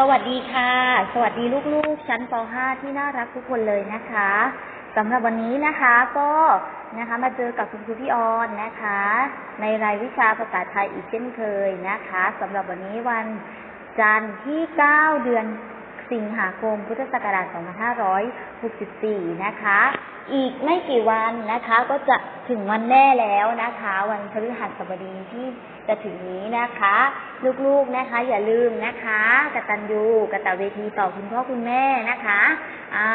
สวัสดีค่ะ สวัสดีลูกๆ ชั้นป .5 ที่น่ารักทุกคนเลยนะคะสำหรับวันนี้นะคะก็นะคะมาเจอกับคุณครูพี่ออนนะคะ ในรายวิชาภาษาไทยอีกเช่นเคยนะคะสำหรับวันนี้วันจันทร์ที่ 9 เดือนสิงหาคมพุทธศักราช 2564 นะคะ อีกไม่กี่วันนะคะก็จะถึงวันแม่แล้วนะคะ วันพฤหัสบดีที่ จะถึงนี้นะคะ ลูกๆนะคะ อย่าลืมนะคะกตัญญูกตเวทีต่อคุณพ่อคุณแม่นะคะ อ่า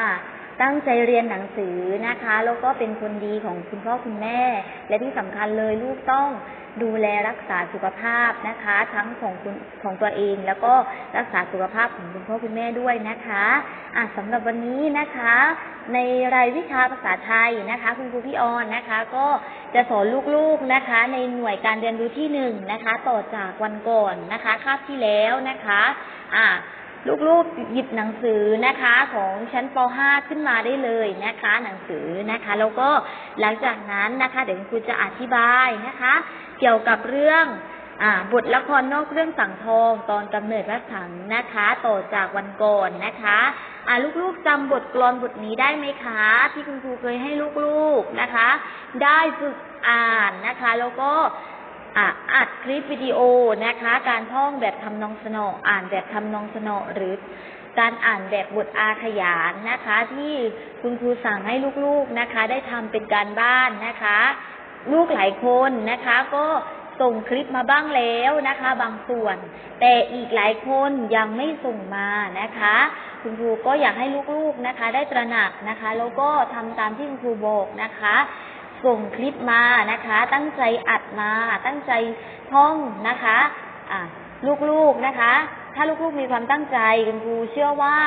ตั้งใจเรียนหนังสือนะคะ แล้วก็เป็นคนดีของคุณพ่อคุณแม่ และที่สำคัญเลยลูกต้องดูแลรักษาสุขภาพนะคะ ทั้งของคุณของตัวเอง แล้วก็รักษาสุขภาพของคุณพ่อคุณแม่ด้วยนะคะอะสำหรับวันนี้นะคะ ในรายวิชาภาษาไทยนะคะ คุณครูพี่ออนนะคะ ก็จะสอนลูกๆนะคะ ในหน่วยการเรียนรู้ที่หนึ่งนะคะ ต่อจากวันก่อนนะคะคาบที่แล้วนะคะ อะ ลูกๆหยิบหนังสือนะคะของชั้นป .5 ขึ้นมาได้เลยนะคะ หนังสือนะคะ แล้วก็หลังจากนั้นนะคะ เดี๋ยวครูจะอธิบายนะคะ เกี่ยวกับเรื่องอบทละครนอกเรื่องสังทองตอนกำเนิดพระสังนะคะ ต่อจากวันก่อนนะคะอ่าลูกๆจำบทกลอนบทนี้ได้ไหมคะ ที่คุณครูเคยให้ลูกๆนะคะ ได้ฝึกอ่านนะคะ แล้วก็ อะอัดคลิปวิดีโอนะคะ การท่องแบบทำนองสนออ่านแบบทำนองสนอหรือการอ่านแบบบทอาขยานนะคะ ที่คุณครูสั่งให้ลูกๆนะคะ ได้ทำเป็นการบ้านนะคะ ลูกหลายคนนะคะ ก็ส่งคลิปมาบ้างแล้วนะคะ บางส่วน แต่อีกหลายคนยังไม่ส่งมานะคะ คุณครูก็อยากให้ลูกๆนะคะ ได้ตระหนักนะคะ แล้วก็ทำตามที่คุณครูบอกนะคะ ส่งคลิปมานะคะ ตั้งใจอัดมา ตั้งใจท่องนะคะอะลูกๆนะคะ ถ้าลูกๆมีความตั้งใจคุณครูเชื่อว่า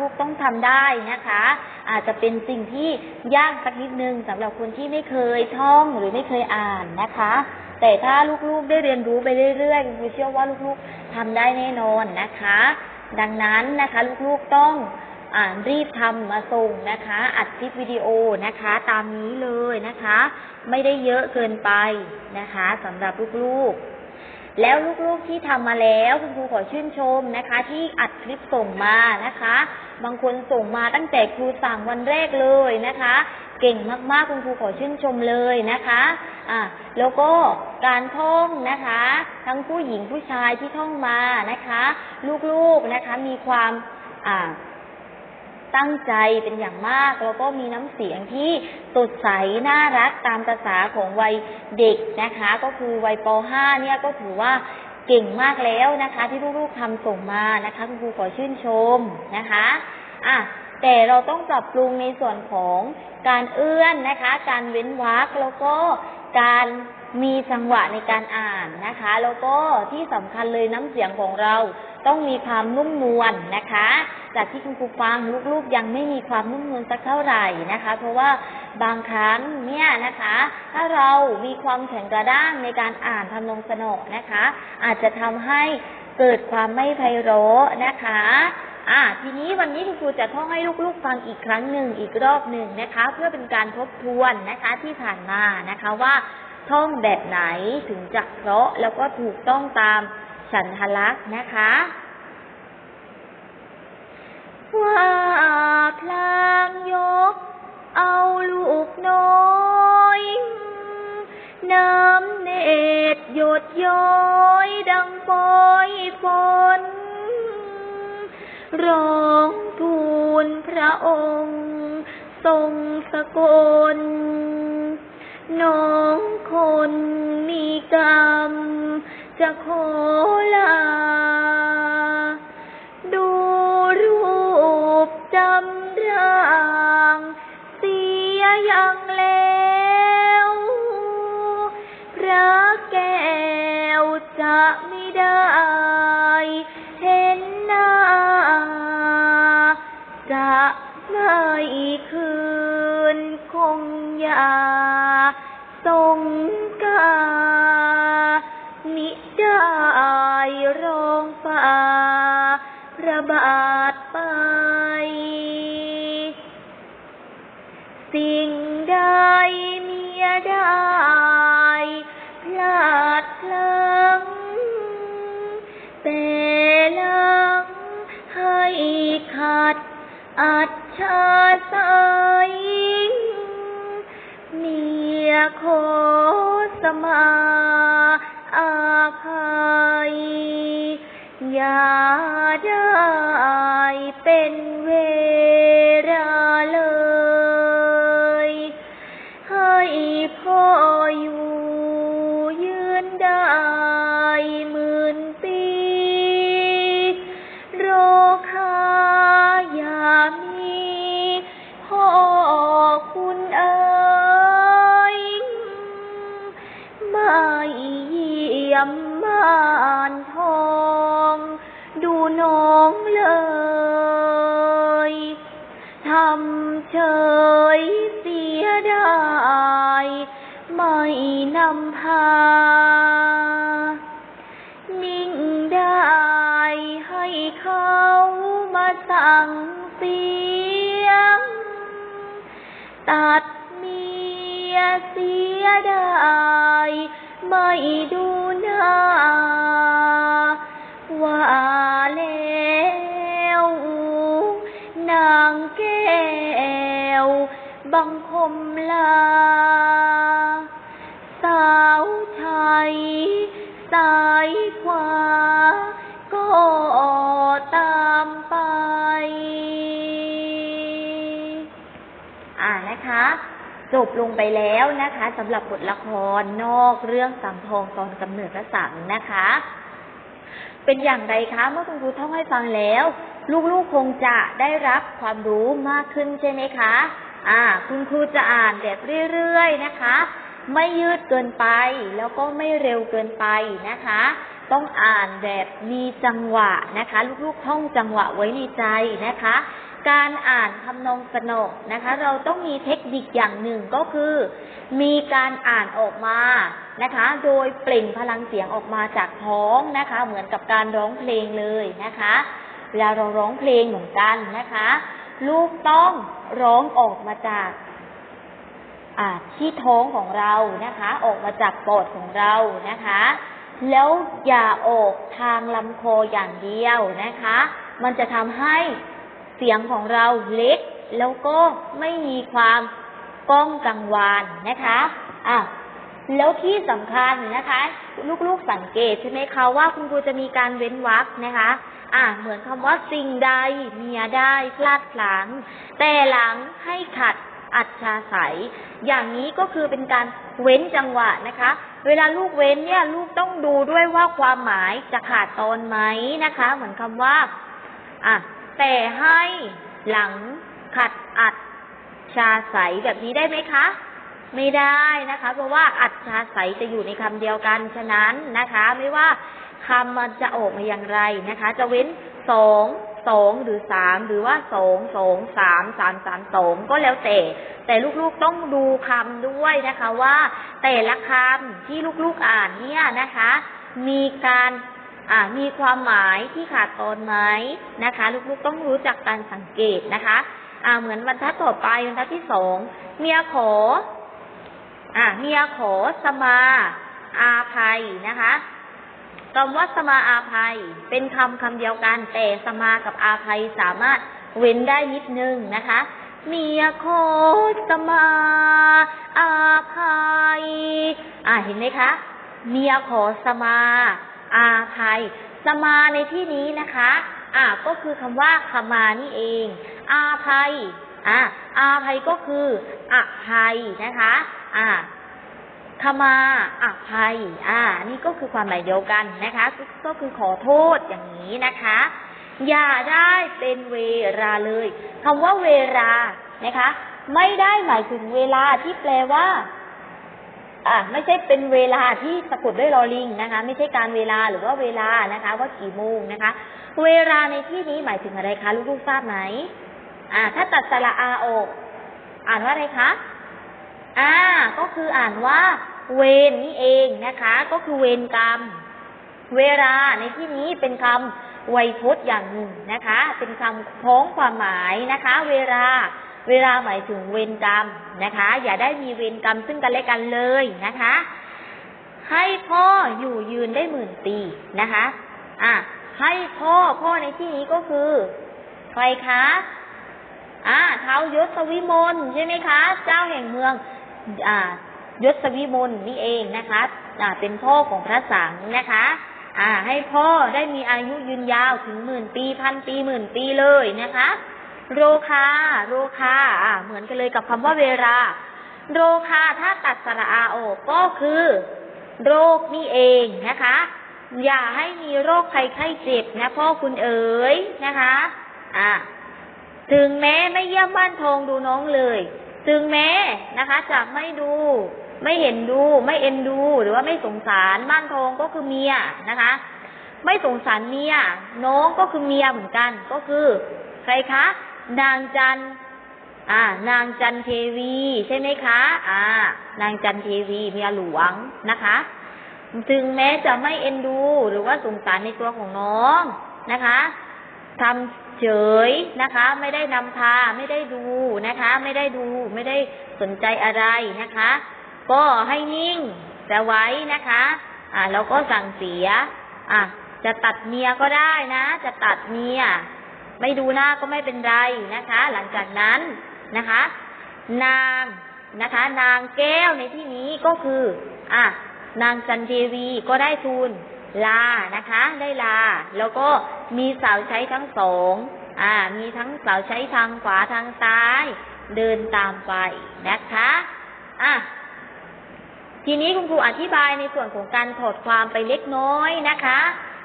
ลูกๆต้องทำได้นะคะ อาจจะเป็นสิ่งที่ยากสักนิดนึงสำหรับคนที่ไม่เคยท่องหรือไม่เคยอ่านนะคะ แต่ถ้าลูกๆได้เรียนรู้ไปเรื่อยๆคุณครูเชื่อว่าลูกๆทำได้แน่นอนนะคะ ดังนั้นนะคะ ลูกๆต้อง รีบทำมาส่งนะคะ อัดคลิปวิดีโอนะคะ ตามนี้เลยนะคะ ไม่ได้เยอะเกินไปนะคะสำหรับลูกๆแล้วลูกๆที่ทำมาแล้วคุณครูขอชื่นชมนะคะ ที่อัดคลิปส่งมานะคะ บางคนส่งมาตั้งแต่ครูสั่งวันแรกเลยนะคะ เก่งมากๆคุณครูขอชื่นชมเลยนะคะอ่าแล้วก็การท่องนะคะ ทั้งผู้หญิงผู้ชายที่ท่องมานะคะ ลูกๆนะคะมีความอ่า ตั้งใจเป็นอย่างมาก แล้วก็มีน้ำเสียงที่สดใสน่ารักตามภาษาของวัยเด็กนะคะ ก็คือวัยป .5 เนี่ยก็ถือว่าเก่งมากแล้วนะคะ ที่ลูกๆทำส่งมานะคะคุณครูขอชื่นชมนะคะอะแต่เราต้องปรับปรุงในส่วนของการเอื้อนนะคะ การเว้นวรรคแล้วก็การ มีจังหวะในการอ่านนะคะ แล้วก็ที่สำคัญเลยน้ำเสียงของเรา ต้องมีความนุ่มนวลนะคะ จากที่คุณครูฟังลูกๆ ยังไม่มีความนุ่มนวลสักเท่าไหร่นะคะ เพราะว่าบางครั้งเนี่ยนะคะ ถ้าเรามีความแข็งกระด้างในการอ่านทำนองสนอนะคะ อาจจะทำให้เกิดความไม่ไพเราะนะคะอ่าทีนี้วันนี้คุณครูจะท่องให้ลูกๆฟังอีกครั้งหนึ่งอีกรอบหนึ่งนะคะ เพื่อเป็นการทบทวนนะคะที่ผ่านมานะคะว่า ท่องแบบไหนถึงจะเพราะแล้วก็ถูกต้องตามฉันทลักษณ์นะคะว่าพลางยก เอาลูกน้อยน้ำเนตรหยดย้อยดังปอยฝนร้องทูลพระองค์ ทรงสกล น้องคนมีกรรม จะขอลา ดูรูปจำร่าง เสียยังแล้วพระแก้วจะไม่ได้ ไม่คืนคงอย่าทรงกามิได้ร้องฝ่าพระบาทไป สิ่งใดเมียได้พลาดพลั้งแต่หลังให้ขาด อัจฉริยเมียโคสมาอาภัยอย่าได้เป็นเวา นิ่งได้ให้เขามาสั่งเสียง ตัดเมียเสียไดายไม่ดูหน้า ว่าแล้วนางแก้วบังคมลา ไทยสายขวา ก็ตามไป อ่านะคะ จบลงไปแล้วนะคะสำหรับบทละครนอกเรื่องสังทองตอนกำเนิดพระสังนะคะ เป็นอย่างไรคะ เมื่อคุณครูท่องให้ฟังแล้ว ลูกๆคงจะได้รับความรู้มากขึ้นใช่ไหมคะ อ่า คุณครูจะอ่านแบบเรื่อยๆนะคะ ไม่ยืดเกินไป แล้วก็ไม่เร็วเกินไปนะคะ ต้องอ่านแบบมีจังหวะนะคะ ลูกๆท่องจังหวะไว้ในใจนะคะ การอ่านทำนองสนกนะคะ เราต้องมีเทคนิคอย่างหนึ่งก็คือ มีการอ่านออกมานะคะ โดยเปล่งพลังเสียงออกมาจากท้องนะคะ เหมือนกับการร้องเพลงเลยนะคะเวลาเราร้องเพลงเหมือนกันนะคะ ลูกต้องร้องออกมาจาก ที่ท้องของเรานะคะ ออกมาจากปอดของเรานะคะ แล้วอย่าออกทางลำคออย่างเดียวนะคะ มันจะทำให้เสียงของเราเล็ก แล้วก็ไม่มีความก้องกังวานนะคะอะแล้วที่สำคัญนะคะ ลูกๆสังเกตใช่ไหมคะว่าคุณครูจะมีการเว้นวรรคนะคะ อะเหมือนคำว่าสิ่งใดเมียได้พลาดพลั้งแต่หลังให้ขัด อัจฉาใสยอย่างนี้ก็คือเป็นการเว้นจังหวะนะคะ เวลาลูกเว้นเนี่ยลูกต้องดูด้วยว่าความหมายจะขาดตอนไหมนะคะ เหมือนคำว่าอะแต่ให้หลังขัดอัดชาใสแบบนี้ได้ไหมคะ ไม่ได้นะคะ เพราะว่าอัดชาใสจะอยู่ในคำเดียวกันฉะนั้นนะคะ ไม่ว่าคำมันจะออกมาอย่างไรนะคะ จะเว้นสอง สองหรือสามหรือว่าสองสองสามสามสามสองก็แล้วแต่ แต่ลูกๆต้องดูคำด้วยนะคะว่า แต่ละคำที่ลูกๆอ่านเนี่ยนะคะ มีการอ่ามีความหมายที่ขาดตอนไหมนะคะ ลูกๆต้องรู้จักการสังเกตนะคะอ่าเหมือนบรรทัดต่อไปบรรทัดที่สองเมียขออ่าเมียขอสมา อาภัยนะคะ คำว่าสมาอาภัย เป็นคำคำเดียวกัน แต่สมากับอาภัยสามารถเว้นได้นิดนึงนะคะเมียขอสมาอาภัย อ่าเห็นไหมคะ เมียขอสมาอาภัย สมาในที่นี้นะคะ อ่าก็คือคำว่าขมานี่เอง อาภัย อ่าอาภัยก็คืออภัยนะคะ อ่า ขมาอภัย อ่า นี่ก็คือความหมายเดียวกันนะคะ ก็คือขอโทษอย่างนี้นะคะ อย่าได้เป็นเวลาเลยคำว่าเวลานะคะ ไม่ได้หมายถึงเวลาที่แปลว่า อ่า ไม่ใช่เป็นเวลาที่สะกดด้วยลอลิงนะคะ ไม่ใช่การเวลาหรือว่าเวลานะคะ ว่ากี่โมงนะคะ เวลาในที่นี้หมายถึงอะไรคะลูกๆทราบไหมอ่า ถ้าตัดสระอาออกอ่านว่าอะไรคะ อ่า ก็คืออ่านว่า เวรนี่เองนะคะ ก็คือเวรกรรม เวลาในที่นี้เป็นคำไวยพจน์อย่างหนึ่งนะคะ เป็นคำพ้องความหมายนะคะ เวลา เวลาหมายถึงเวรกรรมนะคะ อย่าได้มีเวรกรรมซึ่งกันและกันเลยนะคะ ให้พ่ออยู่ยืนได้หมื่นปีนะคะ อะให้พ่อพ่อในที่นี้ก็คือใครคะอ่าเท้ายศวิมลใช่ไหมคะ เจ้าแห่งเมือง ยศวิมลนี่เองนะคะอ่าเป็นพ่อของพระสังนะคะอ่าให้พ่อได้มีอายุยืนยาวถึงหมื่นปีพันปีหมื่นปีเลยนะคะ โรคาโรคาอ่าเหมือนกันเลยกับคำว่าเวลา โรคาถ้าตัดสระอาออกก็คือ โรคนี่เองนะคะ อย่าให้มีโรคภัยไข้เจ็บนะพ่อคุณเอ๋ยนะคะ อ่าถึงแม้ไม่เยี่ยมบ้านทองดูน้องเลย ถึงแม้นะคะจะไม่ดู ไม่เห็นดู ไม่เอ็นดู หรือว่าไม่สงสารบ้านทองก็คือเมียนะคะ ไม่สงสารเมียน้องก็คือเมียเหมือนกัน ก็คือ ใครคะ นางจันอ่า นางจันเทวี ใช่ไหมคะ อ่า นางจันเทวีเมียหลวงนะคะถึงแม้จะไม่เอ็นดู หรือว่าสงสารในตัวของน้องนะคะทำ เฉยนะคะ ไม่ได้นำพาไม่ได้ดูนะคะ ไม่ได้ดูไม่ได้สนใจอะไรนะคะ ก็ให้นิ่งจะไว้นะคะ อ่าแล้วก็สั่งเสีย อะจะตัดเมียก็ได้นะ จะตัดเมีย ไม่ดูหน้าก็ไม่เป็นไรนะคะ หลังจากนั้นนะคะ นางนะคะ นางแก้วในที่นี้ก็คือ อะนางจันเทวีก็ได้ทูล ลานะคะ ได้ลา แล้วก็มีสาวใช้ทั้งสองอ่า มีทั้งสาวใช้ทางขวาทางซ้าย เดินตามไปนะคะอะทีนี้คุณครูอธิบายในส่วนของการถอดความไปเล็กน้อยนะคะ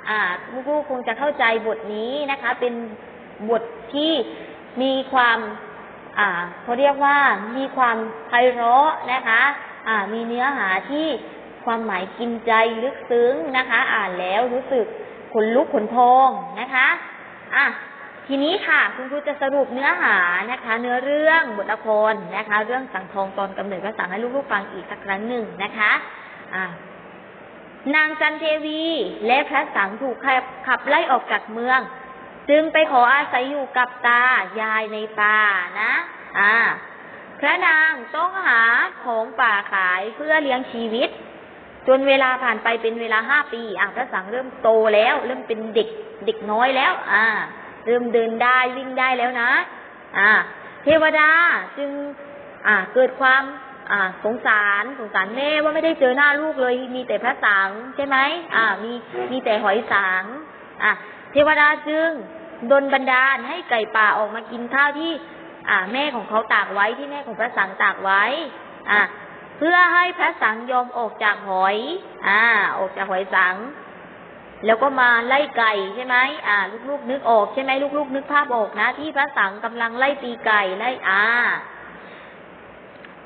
อ่าคุณครูคงจะเข้าใจบทนี้นะคะ เป็นบทที่มีความ อ่าเขาเรียกว่ามีความไพเราะนะคะ อ่า มีเนื้อหาที่ ความหมายกินใจลึกซึ้งนะคะ อ่านแล้วรู้สึกขนลุกขนพองนะคะ อะ ทีนี้ค่ะ คุณครูจะสรุปเนื้อหานะคะ เนื้อเรื่องบทละครนะคะ เรื่องสังทองตอนกำเนิดพระสังให้ลูกๆฟังอีกสักครั้งหนึ่งนะคะ อะนางจันเทวีและพระสังถูกขับขับไล่ออกจากเมือง จึงไปขออาศัยอยู่กับตายายในป่านะ อ่า พระนางต้องหาของป่าขายเพื่อเลี้ยงชีวิต จนเวลาผ่านไปเป็นเวลาห้าปีอะพระสังเริ่มโตแล้ว เริ่มเป็นเด็กเด็กน้อยแล้ว อ่า เริ่มเดินได้วิ่งได้แล้วนะ อ่า เทวดาจึง อ่า เกิดความอ่าสงสารสงสารแม่ว่าไม่ได้เจอหน้าลูกเลย มีแต่พระสังใช่ไหมอ่า มีมีแต่หอยสังอะเทวดาจึงดนบันดาลให้ไก่ป่าออกมากินข้าวที่ อ่า แม่ของเขาตากไว้ที่แม่ของพระสังตากไว้ อ่า พื่อให้พระสังยอมออกจากหอย อ่า ออกจากหอยสัง แล้วก็มาไล่ไก่ใช่ไหมอ่า ลูกๆนึกออกใช่ไหมลูกๆนึกภาพออกนะ ที่พระสังกำลังไล่ตีไก่ไล่อ่า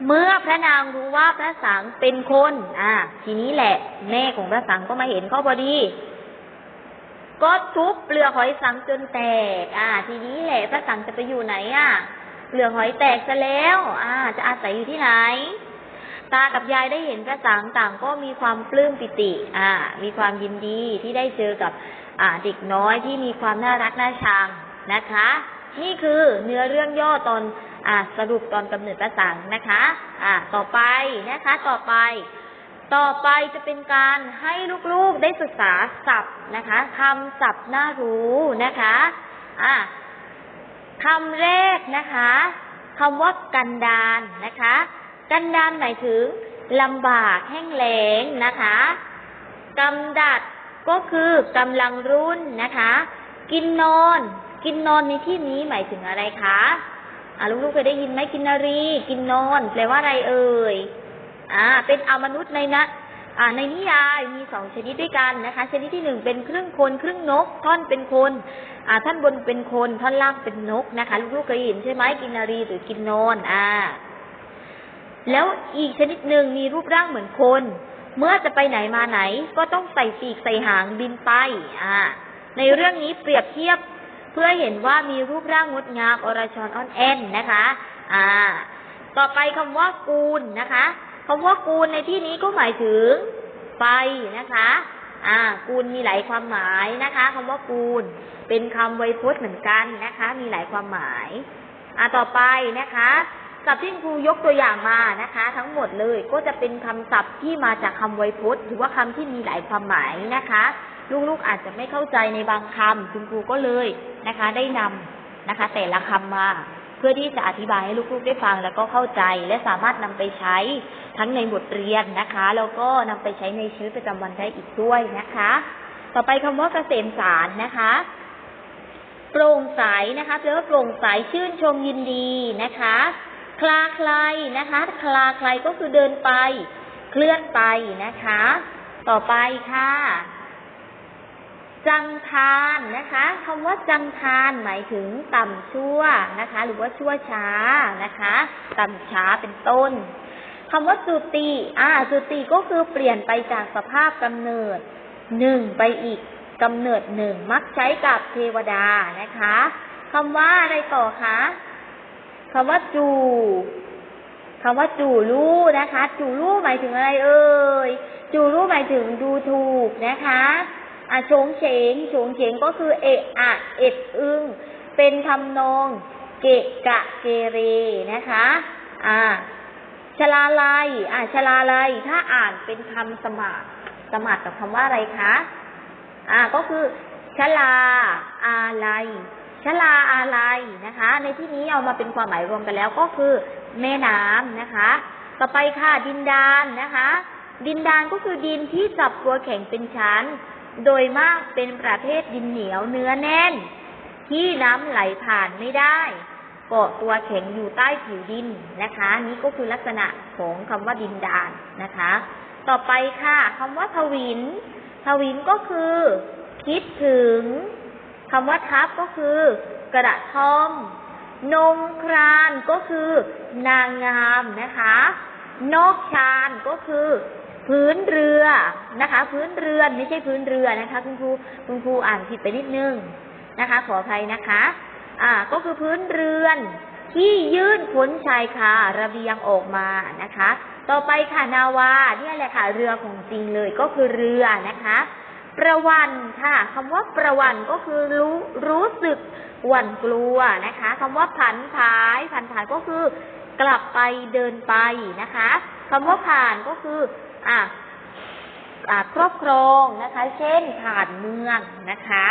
เมื่อพระนางรู้ว่าพระสังเป็นคน อ่า ทีนี้แหละ แม่ของพระสังก็มาเห็นเขาพอดี ก็ทุบเปลือกหอยสังจนแตก อ่า ทีนี้แหละพระสังจะไปอยู่ไหนอะ เปลือกหอยแตกซะแล้ว อ่า จะอาศัยอยู่ที่ไหน ตากับยายได้เห็นพระสังต่างก็มีความปลื้มปิติ อ่า มีความยินดีที่ได้เจอกับ อ่าเด็กน้อยที่มีความน่ารักน่าชังนะคะ นี่คือเนื้อเรื่องย่อตอนอ่าสรุปตอนกำเนิดพระสังนะคะ อ่า ต่อไปนะคะ ต่อไป ต่อไปจะเป็นการให้ลูกๆได้ศึกษาศัพท์นะคะคำศัพท์น่ารู้นะคะ อ่าคำแรกนะคะคำว่ากันดานนะคะ กันดานหมายถึงลำบากแห้งแล้งนะคะกำดัดก็คือกำลังรุ่นนะคะ กินนอน กินนอนในที่นี้หมายถึงอะไรคะอ่าลูกๆเคยได้ยินไหมกินนารี กินนอนแปลว่าอะไรเอ่ยอ่า เป็นอมนุษย์ในนะอ่าในนิยายมีสองชนิดด้วยกันนะคะ ชนิดที่หนึ่งเป็นครึ่งคนครึ่งนก ท่อนเป็นคนอ่าท่อนบนเป็นคน ท่อนล่างเป็นนกนะคะ ลูกๆเคยเห็นใช่ไหมกินนารีหรือกินนอนอ่า แล้วอีกชนิดหนึ่งมีรูปร่างเหมือนคน เมื่อจะไปไหนมาไหน ก็ต้องใส่ปีกใส่หางบินไป อ่า ในเรื่องนี้เปรียบเทียบเพื่อเห็นว่ามีรูปร่างงดงามอรชรอ่อนแอนนะคะ อ่า ต่อไปคำว่ากูลนะคะคำว่ากูลในที่นี้ก็หมายถึงไฟนะคะ อ่า กูลมีหลายความหมายนะคะคำว่ากูล เป็นคำไวยพจน์เหมือนกันนะคะ มีหลายความหมาย อ่าต่อไปนะคะ ศัพท์ที่ครูยกตัวอย่างมานะคะ ทั้งหมดเลยก็จะเป็นคำศัพท์ที่มาจากคำไวยพจน์ หรือว่าคำที่มีหลายความหมายนะคะ ลูกๆอาจจะไม่เข้าใจในบางคำคุณครูก็เลยนะคะ ได้นำนะคะ แต่ละคำมาเพื่อที่จะอธิบายให้ลูกๆได้ฟังแล้วก็เข้าใจ และสามารถนำไปใช้ทั้งในบทเรียนนะคะ แล้วก็นำไปใช้ในชีวิตประจำวันได้อีกด้วยนะคะ ต่อไปคำว่าเกษมสารนะคะโปร่งใสนะคะแปลว่าโปร่งใสชื่นชมยินดีนะคะ คลาใครนะคะ คลาใครก็คือเดินไป เคลื่อนไปนะคะ ต่อไปค่ะ จังทานนะคะคำว่าจังทานหมายถึงต่ำชั่วนะคะ หรือว่าชั่วช้านะคะ ต่ำช้าเป็นต้นคำว่าสุติ อ่า สุติก็คือเปลี่ยนไปจากสภาพกำเนิดหนึ่งไปอีกกำเนิดหนึ่งมักใช้กับเทวดานะคะคำว่าอะไรต่อคะ คำว่าจูคำว่าจูลู่นะคะ จูลู่หมายถึงอะไรเอ่ยจูลู่หมายถึงดูถูกนะคะอะโฉงเฉงโฉงเฉงก็คือเอะอะเอ็ดอึงเป็นทำนองเกะกะเกเรนะคะ อ่าชลาลัยอ่าชลาลัยถ้าอ่านเป็นคำสมาร์สมาร์กับคำว่าอะไรคะ อ่า ก็คือชลาอาลัย ชลาอาลัยนะคะ ในที่นี้เอามาเป็นความหมายรวมกันแล้วก็คือ แม่น้ำนะคะ ต่อไปค่ะดินดานนะคะ ดินดานก็คือดินที่จับตัวแข็งเป็นชั้น โดยมากเป็นประเภทดินเหนียวเนื้อแน่น ที่น้ำไหลผ่านไม่ได้เกาะตัวแข็งอยู่ใต้ผิวดินนะคะ นี่ก็คือลักษณะของคำว่าดินดานนะคะ ต่อไปค่ะคำว่าทวิน ทวินก็คือ คิดถึง คำว่าทับก็คือกระท่อมนงครานก็คือนางงามนะคะ นกชานก็คือพื้นเรือนะคะ พื้นเรือนไม่ใช่พื้นเรือนะคะ คุณครูคุณครูอ่านผิดไปนิดนึงนะคะ ขออภัยนะคะ อ่า ก็คือพื้นเรือน ที่ยื่นพ้นชายคาระเบียงออกมานะคะ ต่อไปค่ะนาวาเนี่ยแหละค่ะ เรือของจริงเลยก็คือเรือนะคะ ประวันค่ะคำว่าประวันก็คือรู้รู้สึกหวั่นกลัวนะคะคำว่าผันผายผันผายก็คือกลับไปเดินไปนะคะคำว่าผ่านก็คืออะอ่าครอบครองนะคะ เช่นผ่านเมืองนะคะ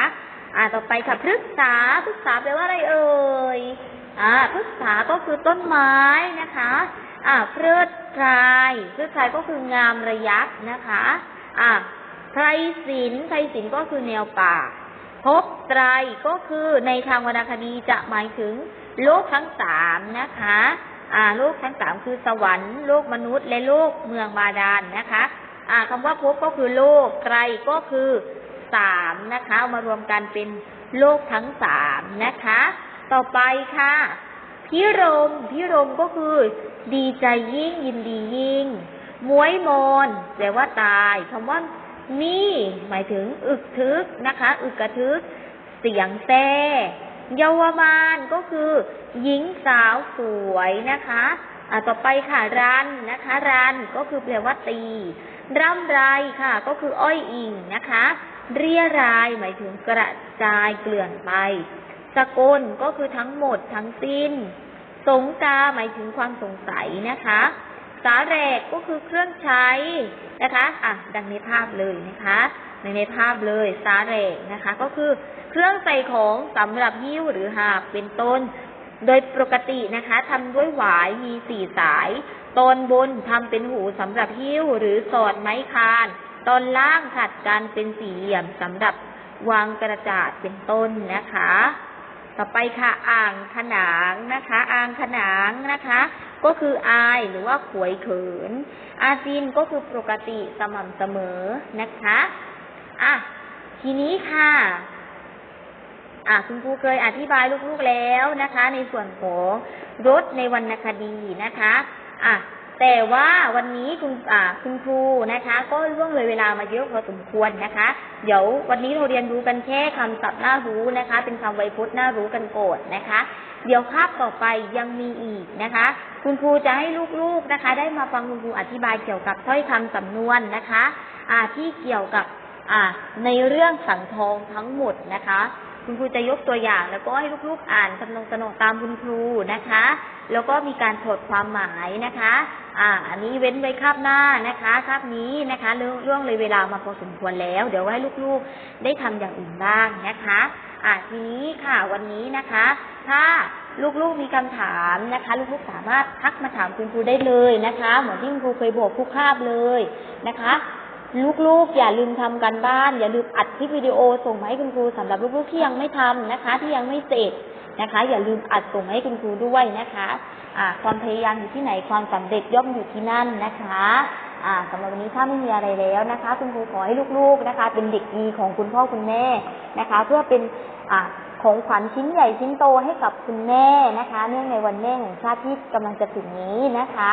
อ่าต่อไปค่ะพฤกษาพฤกษาแปลว่าอะไรเอ่ยอ่าพฤกษาก็คือต้นไม้นะคะ อ่าเพลิดพรายเพลิดพรายก็คืองามระยักนะคะ อ่า ศิลป์ไพรศิลป์ก็คือแนวป่าภพไตรก็คือในทางวรรณคดีจะหมายถึงโลกทั้งสามนะคะ อ่า โลกทั้งสามคือสวรรค์โลกมนุษย์และโลกเมืองบาดาลนนะคะ อ่าคำว่าภพก็คือโลกไตรก็คือสามนะคะเอามารวมกันเป็นโลกทั้งสามนะคะ ต่อไปค่ะพิรมพิรมก็คือ ดีใจยิ่งยินดียิ่งมวยมนแปลว่าตายคำว่า นี่หมายถึงอึกทึกนะคะ อึกกระทึก เสียงแต้เยาวมานก็คือ หญิงสาวสวยนะคะอ่าต่อไปค่ะรันนะคะ รันก็คือแปลว่าตี ร่ำไรค่ะ ก็คืออ้อยอิงนะคะ เรียรายหมายถึงกระจายเกลื่อนไป สกลก็คือทั้งหมดทั้งสิ้น สงกาหมายถึงความสงสัยนะคะ สาแรกก็คือเครื่องใช้นะคะอะดังในภาพเลยนะคะในในภาพเลยสาแรกนะคะ ก็คือเครื่องใส่ของสำหรับหิ้วหรือหาบเป็นต้น โดยปกตินะคะทำด้วยหวายมีสี่สาย ตอนบนทำเป็นหูสำหรับหิ้วหรือสอดไม้คาน ตอนล่างขัดกันเป็นสี่เหลี่ยมสำหรับวางกระจาดเป็นต้นนะคะ ต่อไปค่ะอ่างขนางนะคะ อ่างขนางนะคะ ก็คืออายหรือว่าขวยเขิน อาจินก็คือปกติสม่ำเสมอนะคะ อะ ทีนี้ค่ะ อะคุณครูเคยอธิบายลูกๆแล้วนะคะ ในส่วนของรถในวรรณคดีนะคะ อะแต่ว่าวันนี้คุณอ่าคุณครูนะคะ ก็ล่วงเลยเวลามาเยอะพอสมควรนะคะ เดี๋ยววันนี้เราเรียนรู้กันแค่คำศัพท์น่ารู้นะคะ เป็นคำไวยพจน์น่ารู้กันโกดนะคะ เดี๋ยวคาบต่อไปยังมีอีกนะคะ คุณครูจะให้ลูกๆนะคะ ได้มาฟังคุณครูอธิบายเกี่ยวกับถ้อยคำสำนวนนะคะอ่าที่เกี่ยวกับอ่าในเรื่องสังทองทั้งหมดนะคะ คุณครูจะยกตัวอย่าง แล้วก็ให้ลูกๆอ่านทำนองสนองตามคุณครูนะคะ แล้วก็มีการถอดความหมายนะคะ อ่า อันนี้เว้นไว้คาบหน้านะคะคาบนี้นะคะเรื่องเรื่องเลยเวลามาพอสมควรแล้ว เดี๋ยวให้ลูกๆได้ทำอย่างอื่นบ้างนะคะ อะทีนี้ค่ะวันนี้นะคะ ถ้าลูกๆมีคำถามนะคะ ลูกๆสามารถทักมาถามคุณครูได้เลยนะคะ เหมือนที่คุณครูเคยบอกทุกคาบเลยนะคะ ลูกๆ อย่าลืมทำกันบ้าน อย่าลืมอัดคลิปวิดีโอส่งมาให้คุณครูสำหรับลูกๆที่ยังไม่ทำนะคะ ที่ยังไม่เสร็จ นะคะ อย่าลืมอัดส่งให้คุณครูด้วยนะคะอ่าความพยายามอยู่ที่ไหนความสำเร็จย่อมอยู่ที่นั่นนะคะอ่าสำหรับวันนี้ถ้าไม่มีอะไรแล้วนะคะ คุณครูขอให้ลูกๆนะคะ เป็นเด็กดีของคุณพ่อคุณแม่นะคะ เพื่อเป็นอ่า ของขวัญชิ้นใหญ่ชิ้นโตให้กับคุณแม่นะคะ เนื่องในวันแม่แห่งชาติที่กำลังจะถึงนี้นะคะ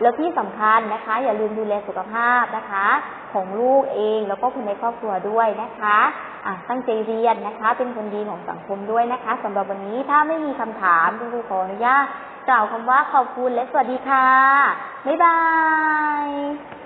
แล้วที่สำคัญนะคะ อย่าลืมดูแลสุขภาพนะคะ ของลูกเองแล้วก็คนในครอบครัวด้วยนะคะอะตั้งใจเรียนนะคะ เป็นคนดีของสังคมด้วยนะคะสำหรับวันนี้ถ้าไม่มีคำถามคุณครูขออนุญาตกล่าวคำว่าขอบคุณและสวัสดีค่ะบ๊ายบาย